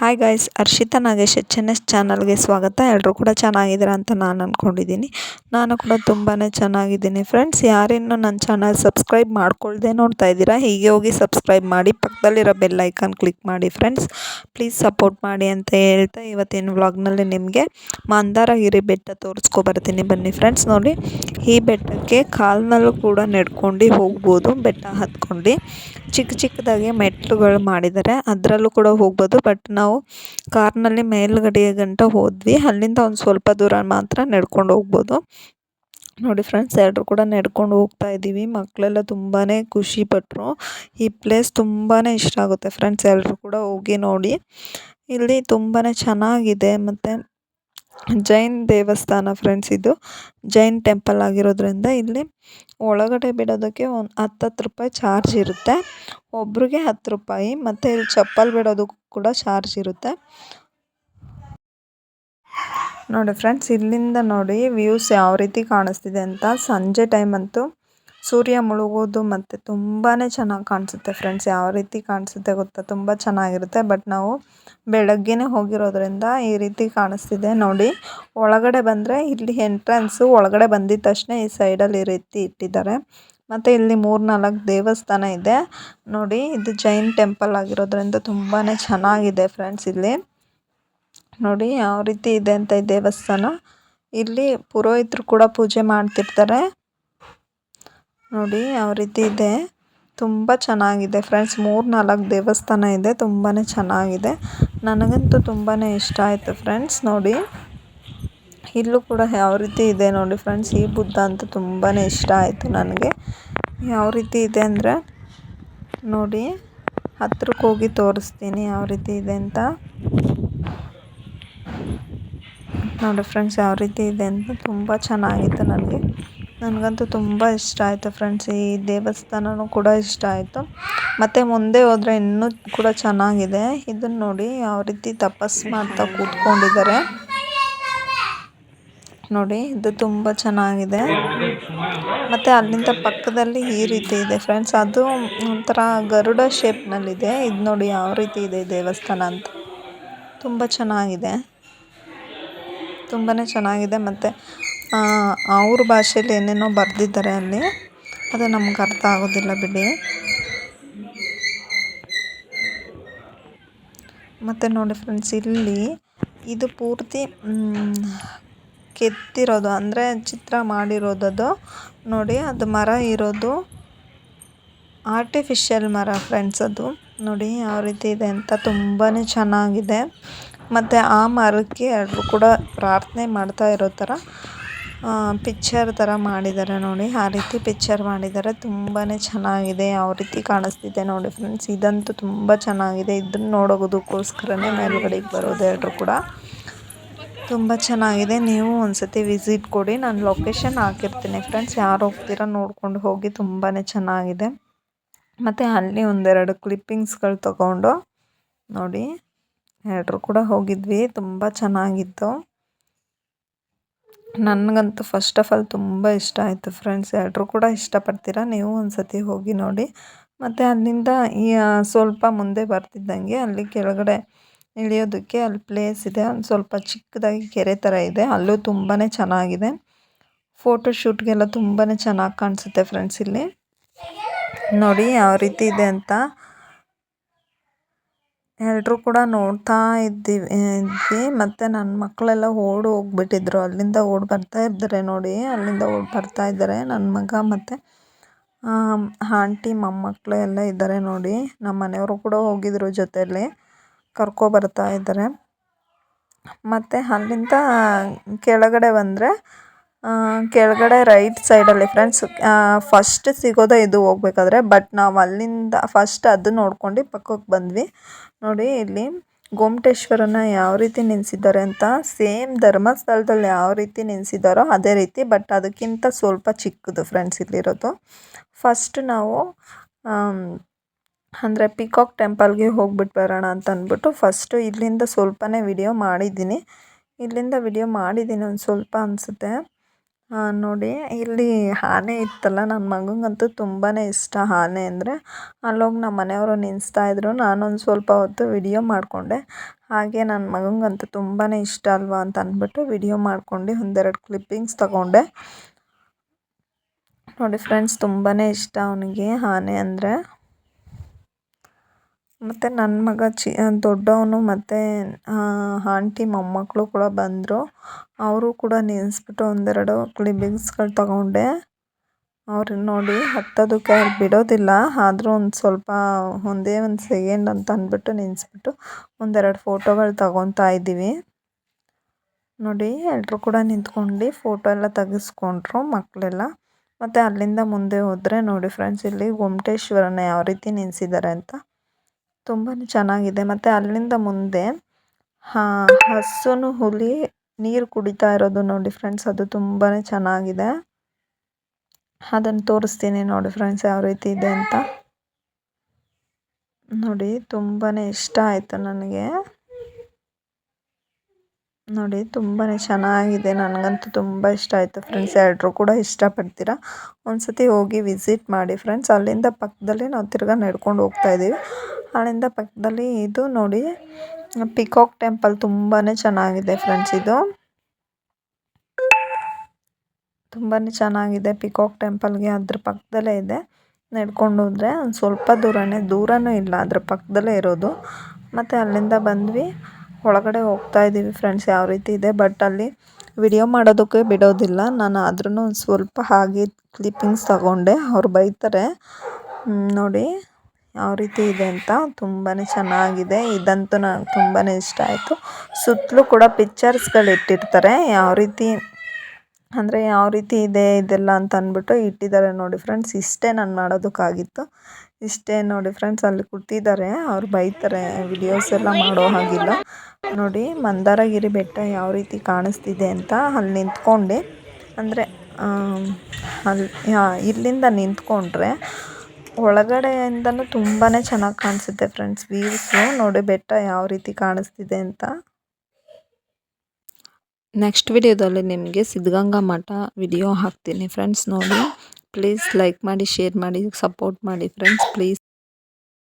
Hi guys Harshita Nagesh H N S ಚಾನಲ್ಗೆ ಸ್ವಾಗತ. ಎಲ್ಲರೂ ಕೂಡ ಚೆನ್ನಾಗಿದ್ದೀರಾ ಅಂತ ನಾನು ಅಂದ್ಕೊಂಡಿದ್ದೀನಿ ನಾನು ಕೂಡ ತುಂಬಾ ಚೆನ್ನಾಗಿದ್ದೀನಿ ಫ್ರೆಂಡ್ಸ್ ಯಾರಿನ್ನೂ ನನ್ನ ಚಾನಲ್ ಸಬ್ಸ್ಕ್ರೈಬ್ ಮಾಡ್ಕೊಳ್ದೆ ನೋಡ್ತಾ ಇದ್ದೀರಾ, ಹೀಗೆ ಹೋಗಿ ಸಬ್ಸ್ಕ್ರೈಬ್ ಮಾಡಿ, ಪಕ್ಕದಲ್ಲಿರೋ ಬೆಲ್ ಐಕಾನ್ ಕ್ಲಿಕ್ ಮಾಡಿ ಫ್ರೆಂಡ್ಸ್ ಪ್ಲೀಸ್ ಸಪೋರ್ಟ್ ಮಾಡಿ ಅಂತ ಹೇಳ್ತಾ ಇವತ್ತಿನ ವ್ಲಾಗ್ನಲ್ಲಿ ನಿಮಗೆ ಮಂದಾರಗಿರಿ ಬೆಟ್ಟ ತೋರಿಸ್ಕೊ ಬರ್ತೀನಿ. ಬನ್ನಿ ಫ್ರೆಂಡ್ಸ್ ನೋಡಿ. ಈ ಬೆಟ್ಟಕ್ಕೆ ಕಾಲ್ನಲ್ಲೂ ಕೂಡ ನೆಡ್ಕೊಂಡು ಹೋಗ್ಬೋದು, ಬೆಟ್ಟ ಹತ್ಕೊಂಡು. ಚಿಕ್ಕ ಚಿಕ್ಕದಾಗಿ ಮೆಟ್ಲುಗಳು ಮಾಡಿದ್ದಾರೆ. ಅದರಲ್ಲೂ ಕೂಡ ಹೋಗ್ಬೋದು ಬಟ್ ನಾವು ಕಾರ್ನಲ್ಲಿ ಮೇಲ್ಗಡೆಯ ಗಂಟ ಹೋದ್ವಿ. ಅಲ್ಲಿಂದ ಒಂದು ಸ್ವಲ್ಪ ದೂರ ಮಾತ್ರ ನಡ್ಕೊಂಡು ಹೋಗ್ಬೋದು. ನೋಡಿ ಫ್ರೆಂಡ್ಸ್ ಎಲ್ಲರೂ ಕೂಡ ನಡ್ಕೊಂಡು ಹೋಗ್ತಾ ಇದ್ದೀವಿ ಮಕ್ಕಳೆಲ್ಲ ತುಂಬಾ ಖುಷಿಪಟ್ಟರು ಈ ಪ್ಲೇಸ್ ತುಂಬಾ ಇಷ್ಟ ಆಗುತ್ತೆ ಫ್ರೆಂಡ್ಸ್ ಎಲ್ಲರೂ ಕೂಡ ಹೋಗಿ ನೋಡಿ. ಇಲ್ಲಿ ತುಂಬಾ ಚೆನ್ನಾಗಿದೆ. ಮತ್ತು ಜೈನ್ ದೇವಸ್ಥಾನ ಫ್ರೆಂಡ್ಸ್ ಇದು. ಜೈನ್ ಟೆಂಪಲ್ ಆಗಿರೋದ್ರಿಂದ ಇಲ್ಲಿ ಒಳಗಡೆ ಬಿಡೋದಕ್ಕೆ ಒಂದು ಹತ್ತತ್ತು ರೂಪಾಯಿ ಚಾರ್ಜ್ ಇರುತ್ತೆ. ಒಬ್ರಿಗೆ ಹತ್ತು ರೂಪಾಯಿ ಮತ್ತು ಇಲ್ಲಿ ಚಪ್ಪಲ್ ಬಿಡೋದಕ್ಕೂ ಕೂಡ ಚಾರ್ಜ್ ಇರುತ್ತೆ. ನೋಡಿ ಫ್ರೆಂಡ್ಸ್ ಇಲ್ಲಿಂದ ನೋಡಿ ವ್ಯೂಸ್ ಯಾವ ರೀತಿ ಕಾಣಿಸ್ತಿದೆ ಅಂತ. ಸಂಜೆ ಟೈಮ್ ಅಂತೂ ಸೂರ್ಯ ಮುಳುಗೋದು ಮತ್ತು ತುಂಬಾ ಚೆನ್ನಾಗಿ ಕಾಣಿಸುತ್ತೆ ಫ್ರೆಂಡ್ಸ್ ಯಾವ ರೀತಿ ಕಾಣಿಸುತ್ತೆ ಗೊತ್ತಾ? ತುಂಬ ಚೆನ್ನಾಗಿರುತ್ತೆ. ಬಟ್ ನಾವು ಬೆಳಗ್ಗೆನೇ ಹೋಗಿರೋದ್ರಿಂದ ಈ ರೀತಿ ಕಾಣಿಸ್ತಿದೆ. ನೋಡಿ, ಒಳಗಡೆ ಬಂದರೆ ಇಲ್ಲಿ ಎಂಟ್ರೆನ್ಸು ಒಳಗಡೆ ಬಂದಿದ ತಕ್ಷಣ ಈ ಸೈಡಲ್ಲಿ ಈ ರೀತಿ ಇಟ್ಟಿದ್ದಾರೆ. ಮತ್ತು ಇಲ್ಲಿ ಮೂರು ನಾಲ್ಕು ದೇವಸ್ಥಾನ ಇದೆ. ನೋಡಿ, ಇದು ಜೈನ್ ಟೆಂಪಲ್ ಆಗಿರೋದ್ರಿಂದ ತುಂಬಾ ಚೆನ್ನಾಗಿದೆ ಫ್ರೆಂಡ್ಸ್ ಇಲ್ಲಿ. ನೋಡಿ, ಯಾವ ರೀತಿ ಇದೆ ಅಂತ ಈ ದೇವಸ್ಥಾನ. ಇಲ್ಲಿ ಪುರೋಹಿತರು ಕೂಡ ಪೂಜೆ ಮಾಡ್ತಿರ್ತಾರೆ. ನೋಡಿ ಯಾವ ರೀತಿ ಇದೆ. ತುಂಬ ಚೆನ್ನಾಗಿದೆ ಫ್ರೆಂಡ್ಸ್. ಮೂರು ನಾಲ್ಕು ದೇವಸ್ಥಾನ ಇದೆ. ತುಂಬಾ ಚೆನ್ನಾಗಿದೆ. ನನಗಂತೂ ತುಂಬಾ ಇಷ್ಟ ಆಯಿತು ಫ್ರೆಂಡ್ಸ್. ನೋಡಿ, ಇಲ್ಲೂ ಕೂಡ ಯಾವ ರೀತಿ ಇದೆ ನೋಡಿ ಫ್ರೆಂಡ್ಸ್. ಈ ಬುದ್ಧ ಅಂತೂ ತುಂಬಾ ಇಷ್ಟ ಆಯಿತು ನನಗೆ. ಯಾವ ರೀತಿ ಇದೆ ಅಂದರೆ, ನೋಡಿ, ಹತ್ರಕ್ಕೆ ಹೋಗಿ ತೋರಿಸ್ತೀನಿ ಯಾವ ರೀತಿ ಇದೆ ಅಂತ. ನೋಡಿ ಫ್ರೆಂಡ್ಸ್, ಯಾವ ರೀತಿ ಇದೆ ಅಂತ. ತುಂಬ ಚೆನ್ನಾಗಿತ್ತು ನನಗೆ. ನನಗಂತೂ ತುಂಬ ಇಷ್ಟ ಆಯಿತು ಫ್ರೆಂಡ್ಸ್ ಈ ದೇವಸ್ಥಾನವೂ ಕೂಡ ಇಷ್ಟ ಆಯಿತು. ಮತ್ತು ಮುಂದೆ ಹೋದರೆ ಇನ್ನೂ ಕೂಡ ಚೆನ್ನಾಗಿದೆ. ಇದನ್ನು ನೋಡಿ ಯಾವ ರೀತಿ ತಪಸ್ಸು ಮಾಡ್ತಾ ಕೂತ್ಕೊಂಡಿದ್ದಾರೆ. ನೋಡಿ, ಇದು ತುಂಬ ಚೆನ್ನಾಗಿದೆ. ಮತ್ತು ಅಲ್ಲಿಂದ ಪಕ್ಕದಲ್ಲಿ ಈ ರೀತಿ ಇದೆ ಫ್ರೆಂಡ್ಸ್ ಅದು ಒಂಥರ ಗರುಡ ಶೇಪ್ನಲ್ಲಿದೆ ಇದು ನೋಡಿ ಯಾವ ರೀತಿ ಇದೆ ದೇವಸ್ಥಾನ ಅಂತ. ತುಂಬ ಚೆನ್ನಾಗಿದೆ. ತುಂಬಾ ಚೆನ್ನಾಗಿದೆ. ಮತ್ತು ಅವ್ರ ಭಾಷೆಯಲ್ಲಿ ಏನೇನೋ ಬರೆದಿದ್ದಾರೆ ಅಲ್ಲಿ, ಅದು ನಮ್ಗೆ ಅರ್ಥ ಆಗೋದಿಲ್ಲ ಬಿಡಿ. ಮತ್ತು ನೋಡಿ ಫ್ರೆಂಡ್ಸ್ ಇಲ್ಲಿ ಇದು ಪೂರ್ತಿ ಕೆತ್ತಿರೋದು, ಅಂದರೆ ಚಿತ್ರ ಮಾಡಿರೋದದು. ನೋಡಿ, ಅದು ಮರ ಇರೋದು. ಆರ್ಟಿಫಿಷಿಯಲ್ ಮರ ಫ್ರೆಂಡ್ಸ್ ಅದು. ನೋಡಿ ಯಾವ ರೀತಿ ಇದೆ ಅಂತ ತುಂಬಾ ಚೆನ್ನಾಗಿದೆ. ಮತ್ತು ಆ ಮರಕ್ಕೆ ಎಲ್ಲರೂ ಕೂಡ ಪ್ರಾರ್ಥನೆ ಮಾಡ್ತಾ ಇರೋ ಥರ ಪಿಕ್ಚರ್ ತರ ಮಾಡಿದ್ದಾರೆ ನೋಡಿ. ಆ ರೀತಿ ಪಿಕ್ಚರ್ ಮಾಡಿದ್ದಾರೆ ತುಂಬಾನೇ ಚೆನ್ನಾಗಿದೆ. ಯಾವ ರೀತಿ ಕಾಣಿಸ್ತಿದೆ ನೋಡಿ ಫ್ರೆಂಡ್ಸ್ ಇದಂತೂ ತುಂಬಾ ಚೆನ್ನಾಗಿದೆ. ಇದನ್ನ ನೋಡೋದಕ್ಕೋಸ್ಕರನೇ ಮೇಲುಗಡೆಗೆ ಬರೋದು ಎಲ್ಲರೂ ಕೂಡ. ತುಂಬ ಚೆನ್ನಾಗಿದೆ. ನೀವು ಒಂದ್ಸತಿ ವಿಸಿಟ್ ಕೊಡಿ. ನಾನು ಲೊಕೇಶನ್ ಹಾಕಿರ್ತೀನಿ ಫ್ರೆಂಡ್ಸ್ ಯಾರು ಹೋಗ್ತೀರಾ ನೋಡ್ಕೊಂಡು ಹೋಗಿ ತುಂಬಾ ಚೆನ್ನಾಗಿದೆ. ಮತ್ತು ಅಲ್ಲಿ ಒಂದೆರಡು ಕ್ಲಿಪ್ಪಿಂಗ್ಸ್ಗಳು ತಗೊಂಡು ನೋಡಿ. ಎಲ್ಲರೂ ಕೂಡ ಹೋಗಿದ್ವಿ. ತುಂಬ ಚೆನ್ನಾಗಿತ್ತು. ನನಗಂತೂ ಫಸ್ಟ್ ಆಫ್ ಆಲ್ ತುಂಬ ಇಷ್ಟ ಆಯಿತು ಫ್ರೆಂಡ್ಸ್ ಎಲ್ಲರೂ ಕೂಡ ಇಷ್ಟಪಡ್ತೀರಾ? ನೀವು ಒಂದು ಸತಿ ಹೋಗಿ ನೋಡಿ. ಮತ್ತು ಅಲ್ಲಿಂದ ಈ ಸ್ವಲ್ಪ ಮುಂದೆ ಬರ್ತಿದ್ದಂಗೆ ಅಲ್ಲಿ ಕೆಳಗಡೆ ಇಳಿಯೋದಕ್ಕೆ ಅಲ್ಲಿ ಪ್ಲೇಸ್ ಇದೆ. ಒಂದು ಸ್ವಲ್ಪ ಚಿಕ್ಕದಾಗಿ ಕೆರೆ ಥರ ಇದೆ. ಅಲ್ಲೂ ತುಂಬಾ ಚೆನ್ನಾಗಿದೆ. ಫೋಟೋ ಶೂಟ್ಗೆಲ್ಲ ತುಂಬಾ ಚೆನ್ನಾಗಿ ಕಾಣಿಸುತ್ತೆ ಫ್ರೆಂಡ್ಸ್ ಇಲ್ಲಿ. ನೋಡಿ ಯಾವ ರೀತಿ ಇದೆ ಅಂತ. ಎಲ್ಲರೂ ಕೂಡ ನೋಡ್ತಾ ಇದ್ದೀವಿ ಇದ್ವಿ. ಮತ್ತು ನನ್ನ ಮಕ್ಕಳೆಲ್ಲ ಓಡಿ ಹೋಗ್ಬಿಟ್ಟಿದ್ರು. ಅಲ್ಲಿಂದ ಓಡಿ ಬರ್ತಾ ಇದ್ದಾರೆ ನೋಡಿ. ಅಲ್ಲಿಂದ ಓಡಿ ಬರ್ತಾ ಇದ್ದಾರೆ. ನನ್ನ ಮಗ ಮತ್ತು ಆಂಟಿ ಮೊಮ್ಮಕ್ಕಳು ಎಲ್ಲ ಇದ್ದಾರೆ ನೋಡಿ. ನಮ್ಮ ಮನೆಯವರು ಕೂಡ ಹೋಗಿದ್ರು ಜೊತೆಯಲ್ಲಿ ಕರ್ಕೊಬರ್ತಾ ಇದ್ದಾರೆ. ಮತ್ತು ಅಲ್ಲಿಂದ ಕೆಳಗಡೆ ಬಂದರೆ ಕೆಳಗಡೆ ರೈಟ್ ಸೈಡಲ್ಲಿ ಫ್ರೆಂಡ್ಸ್ ಫಸ್ಟ್ ಸಿಗೋದೇ ಇದು ಹೋಗ್ಬೇಕಾದ್ರೆ ಬಟ್ ನಾವು ಅಲ್ಲಿಂದ ಫಸ್ಟ್ ಅದು ನೋಡ್ಕೊಂಡು ಪಕ್ಕಕ್ಕೆ ಬಂದ್ವಿ. ನೋಡಿ ಇಲ್ಲಿ ಗೋಮಟೇಶ್ವರನ ಯಾವ ರೀತಿ ನಿಲ್ಲಿಸಿದ್ದಾರೆ ಅಂತ ಸೇಮ್ ಧರ್ಮಸ್ಥಳದಲ್ಲಿ ಯಾವ ರೀತಿ ನಿಲ್ಲಿಸಿದ್ದಾರೋ ಅದೇ ರೀತಿ ಬಟ್ ಅದಕ್ಕಿಂತ ಸ್ವಲ್ಪ ಚಿಕ್ಕದು ಫ್ರೆಂಡ್ಸ್ ಇಲ್ಲಿರೋದು. ಫಸ್ಟ್ ನಾವು ಅಂದರೆ ಪಿಕಾಕ್ ಟೆಂಪಲ್ಗೆ ಹೋಗ್ಬಿಟ್ಟು ಬರೋಣ ಅಂತ ಅಂದ್ಬಿಟ್ಟು ಫಸ್ಟು ಇಲ್ಲಿಂದ ಸ್ವಲ್ಪನೇ ವಿಡಿಯೋ ಮಾಡಿದ್ದೀನಿ. ಇಲ್ಲಿಂದ ವಿಡಿಯೋ ಮಾಡಿದ್ದೀನಿ ಒಂದು ಸ್ವಲ್ಪ ಅನಿಸುತ್ತೆ. ನೋಡಿ, ಇಲ್ಲಿ ಆನೆ ಇತ್ತಲ್ಲ ನನ್ನ ಮಗನಿಗಂತೂ ತುಂಬಾ ಇಷ್ಟ ಆನೆ ಅಂದರೆ. ಅಲ್ಲೋಗಿ ನಮ್ಮ ಮನೆಯವರು ನಿಲ್ಲಿಸ್ತಾ ನಾನು ನಾನೊಂದು ಸ್ವಲ್ಪ ಹೊತ್ತು ವಿಡಿಯೋ ಮಾಡಿಕೊಂಡೆ. ಹಾಗೆ ನನ್ನ ಮಗನಿಗಂತೂ ತುಂಬಾ ಇಷ್ಟ ಅಲ್ವಾ ಅಂತ ಅಂದ್ಬಿಟ್ಟು ವಿಡಿಯೋ ಮಾಡ್ಕೊಂಡು ಒಂದೆರಡು ಕ್ಲಿಪ್ಪಿಂಗ್ಸ್ ತಗೊಂಡೆ. ನೋಡಿ, ಫ್ರೆಂಡ್ಸ್ ತುಂಬಾ ಇಷ್ಟ ಅವನಿಗೆ ಆನೆ ಅಂದರೆ. ಮತ್ತು ನನ್ನ ಮಗ ಚಿ ದೊಡ್ಡವನು ಮತ್ತು ಆಂಟಿ ಮೊಮ್ಮಕ್ಕಳು ಕೂಡ ಬಂದರು. ಅವರು ಕೂಡ ನೆನೆಸ್ಬಿಟ್ಟು ಒಂದೆರಡು ಕ್ಲಿಪ್ಪಿಂಗ್ಸ್ಗಳು ತಗೊಂಡೆ. ಅವ್ರು ನೋಡಿ ಹತ್ತೋದಕ್ಕೆ ಅವ್ರು ಬಿಡೋದಿಲ್ಲ. ಆದರೂ ಒಂದು ಸ್ವಲ್ಪ ಒಂದೇ ಒಂದು ಸೆಕೆಂಡ್ ಅಂತ ಅಂದ್ಬಿಟ್ಟು ನೆನೆಸ್ಬಿಟ್ಟು ಒಂದೆರಡು ಫೋಟೋಗಳು ತಗೊತಾ ಇದ್ದೀವಿ. ನೋಡಿ ಎಲ್ಲರೂ ಕೂಡ ನಿಂತ್ಕೊಂಡು ಫೋಟೋ ಎಲ್ಲ ತೆಗೆಸ್ಕೊಂಡ್ರು ಮಕ್ಕಳೆಲ್ಲ ಮತ್ತು ಅಲ್ಲಿಂದ ಮುಂದೆ ಹೋದರೆ ನೋಡಿ ಫ್ರೆಂಡ್ಸ್ ಇಲ್ಲಿ ಗೊಮಟೇಶ್ವರನ ಯಾವ ರೀತಿ ನಿಲ್ಲಿಸಿದ್ದಾರೆ ಅಂತ. ತುಂಬಾ ಚೆನ್ನಾಗಿದೆ. ಮತ್ತು ಅಲ್ಲಿಂದ ಮುಂದೆ ಹಸುನು ಹುಲಿ ನೀರು ಕುಡಿತಾ ಇರೋದು ನೋಡಿ ಫ್ರೆಂಡ್ಸ್ ಅದು ತುಂಬಾ ಚೆನ್ನಾಗಿದೆ. ಅದನ್ನು ತೋರಿಸ್ತೀನಿ ನೋಡಿ ಫ್ರೆಂಡ್ಸ್ ಯಾವ ರೀತಿ ಇದೆ ಅಂತ. ನೋಡಿ ತುಂಬಾ ಇಷ್ಟ ಆಯಿತು ನನಗೆ. ನೋಡಿ ತುಂಬಾ ಚೆನ್ನಾಗಿದೆ. ನನಗಂತೂ ತುಂಬ ಇಷ್ಟ ಆಯಿತು ಫ್ರೆಂಡ್ಸ್. ಎಲ್ಲರೂ ಕೂಡ ಇಷ್ಟಪಡ್ತೀರಾ? ಒಂದ್ಸತಿ ಹೋಗಿ ವಿಸಿಟ್ ಮಾಡಿ ಫ್ರೆಂಡ್ಸ್. ಅಲ್ಲಿಂದ ಪಕ್ಕದಲ್ಲಿ ನಾವು ತಿರ್ಗಾ ನಡ್ಕೊಂಡು ಹೋಗ್ತಾ ಇದ್ದೀವಿ. ಅಲ್ಲಿಂದ ಪಕ್ಕದಲ್ಲಿ ಇದು ನೋಡಿ, ಪಿಕಾಕ್ ಟೆಂಪಲ್ ತುಂಬಾ ಚೆನ್ನಾಗಿದೆ ಫ್ರೆಂಡ್ಸ್ ಇದು. ತುಂಬಾ ಚೆನ್ನಾಗಿದೆ ಪಿಕಾಕ್ ಟೆಂಪಲ್ಗೆ. ಅದ್ರ ಪಕ್ಕದಲ್ಲೇ ಇದೆ. ನಡ್ಕೊಂಡು ಹೋದರೆ ಒಂದು ಸ್ವಲ್ಪ ದೂರನೇ, ದೂರನೂ ಇಲ್ಲ, ಅದ್ರ ಪಕ್ಕದಲ್ಲೇ ಇರೋದು. ಮತ್ತು ಅಲ್ಲಿಂದ ಬಂದ್ವಿ. ಒಳಗಡೆ ಹೋಗ್ತಾ ಇದ್ದೀವಿ ಫ್ರೆಂಡ್ಸ್ ಯಾವ ರೀತಿ ಇದೆ? ಬಟ್ ಅಲ್ಲಿ ವಿಡಿಯೋ ಮಾಡೋದಕ್ಕೆ ಬಿಡೋದಿಲ್ಲ. ನಾನು ಆದ್ರೂ ಸ್ವಲ್ಪ ಹಾಗೆ ಕ್ಲಿಪ್ಪಿಂಗ್ಸ್ ತಗೊಂಡೆ. ಅವ್ರು ಬೈತಾರೆ. ನೋಡಿ ಯಾವ ರೀತಿ ಇದೆ ಅಂತ. ತುಂಬಾ ಚೆನ್ನಾಗಿದೆ. ಇದಂತೂ ನನಗೆ ತುಂಬಾ ಇಷ್ಟ ಆಯಿತು. ಸುತ್ತಲೂ ಕೂಡ ಪಿಕ್ಚರ್ಸ್ಗಳು ಇಟ್ಟಿರ್ತಾರೆ ಯಾವ ರೀತಿ ಅಂದರೆ ಯಾವ ರೀತಿ ಇದೆ, ಇದೆಲ್ಲ ಅಂತ ಅಂದ್ಬಿಟ್ಟು ಇಟ್ಟಿದ್ದಾರೆ ನೋಡಿ ಫ್ರೆಂಡ್ಸ್ ಇಷ್ಟೇ ನಾನು ಮಾಡೋದಕ್ಕಾಗಿತ್ತು. ಇಷ್ಟೇ ನೋಡಿ ಫ್ರೆಂಡ್ಸ್ ಅಲ್ಲಿ ಕೂತಿದ್ದಾರೆ. ಅವ್ರು ಬೈತಾರೆ ವಿಡಿಯೋಸ್ ಎಲ್ಲ ಮಾಡೋ ಹಾಗಿಲ್ಲ. ನೋಡಿ ಮಂದಾರಗಿರಿ ಬೆಟ್ಟ ಯಾವ ರೀತಿ ಕಾಣಿಸ್ತಿದೆ ಅಂತ ಅಲ್ಲಿ ನಿಂತ್ಕೊಂಡೆ. ಅಂದರೆ ಅಲ್ಲಿ ಇಲ್ಲಿಂದ ನಿಂತ್ಕೊಂಡ್ರೆ ಒಳಗಡೆಯಿಂದನೂ ತುಂಬಾ ಚೆನ್ನಾಗಿ ಕಾಣಿಸುತ್ತೆ ಫ್ರೆಂಡ್ಸ್ ವೀವ್ಸು ನೋಡಿ ಬೆಟ್ಟ ಯಾವ ರೀತಿ ಕಾಣಿಸ್ತಿದೆ ಅಂತ. ನೆಕ್ಸ್ಟ್ ವಿಡಿಯೋದಲ್ಲಿ ನಿಮಗೆ ಸಿದ್ಧಗಂಗಾ ಮಠ ವಿಡಿಯೋ ಹಾಕ್ತೀನಿ. ಫ್ರೆಂಡ್ಸ್ ನೋಡಿ ಪ್ಲೀಸ್ ಲೈಕ್ ಮಾಡಿ ಶೇರ್ ಮಾಡಿ ಸಪೋರ್ಟ್ ಮಾಡಿ. Friends please